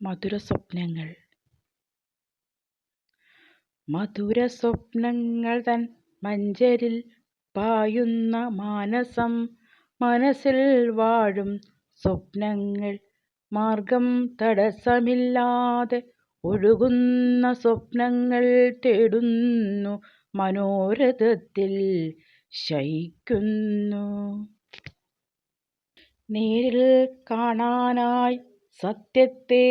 മധുരസ്വപ്നങ്ങൾ. മധുരസ്വപ്നങ്ങൾ തൻ മഞ്ചരിൽ പായുന്ന മാനസം മനസ്സിൽ വാഴും സ്വപ്നങ്ങൾ മാർഗം തടസ്സമില്ലാതെ ഒഴുകുന്ന സ്വപ്നങ്ങൾ തേടുന്നു മനോരഥത്തിൽ ശയിക്കുന്നു. നേരിൽ കാണാനായി സത്യത്തെ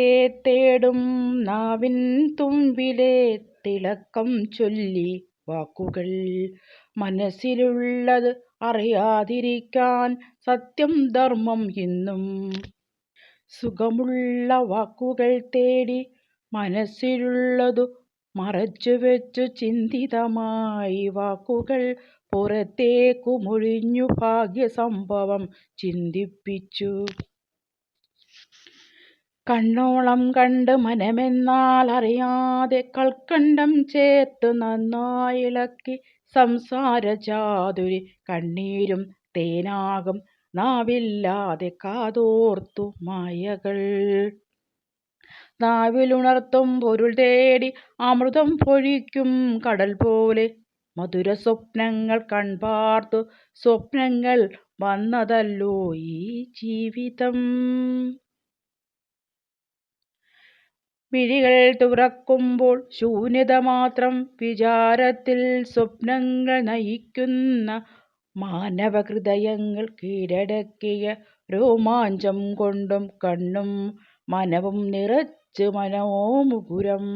തേടും നാവിൻ തുമ്പിലെ തിളക്കം ചൊല്ലി വാക്കുകൾ മനസ്സിലുള്ളത് അറിയാതിരിക്കാൻ സത്യം ധർമ്മം എന്നും സുഖമുള്ള വാക്കുകൾ തേടി മനസ്സിലുള്ളതു മറച്ചുവെച്ചു ചിന്തിതമായി വാക്കുകൾ പുറത്തേക്കു മൊഴിഞ്ഞു ഭാഗ്യസംഭവം ചിന്തിപ്പിച്ചു. കണ്ണോളം കണ്ട് മനമെന്നാൽ അറിയാതെ കൽക്കണ്ടം ചേർത്ത് നന്നായിളക്കി സംസാര ചാതുരി. കണ്ണീരും തേനാകും നാവില്ലാതെ കാതോർത്തു മായകൾ. നാവിലുണർത്തും പൊരുൾ തേടി അമൃതം പൊഴിക്കും കടൽ പോലെ. മധുര സ്വപ്നങ്ങൾ കൺപാർത്തു സ്വപ്നങ്ങൾ വന്നതല്ലോ ഈ ജീവിതം. മിഴികൾ തുറക്കുമ്പോൾ ശൂന്യത മാത്രം വിചാരത്തിൽ സ്വപ്നങ്ങൾ നയിക്കുന്ന മാനവഹൃദയങ്ങൾ കീഴടക്കിയ രോമാഞ്ചം കൊണ്ടും കണ്ണും മനവും നിറച്ച് മനോമുകുരം.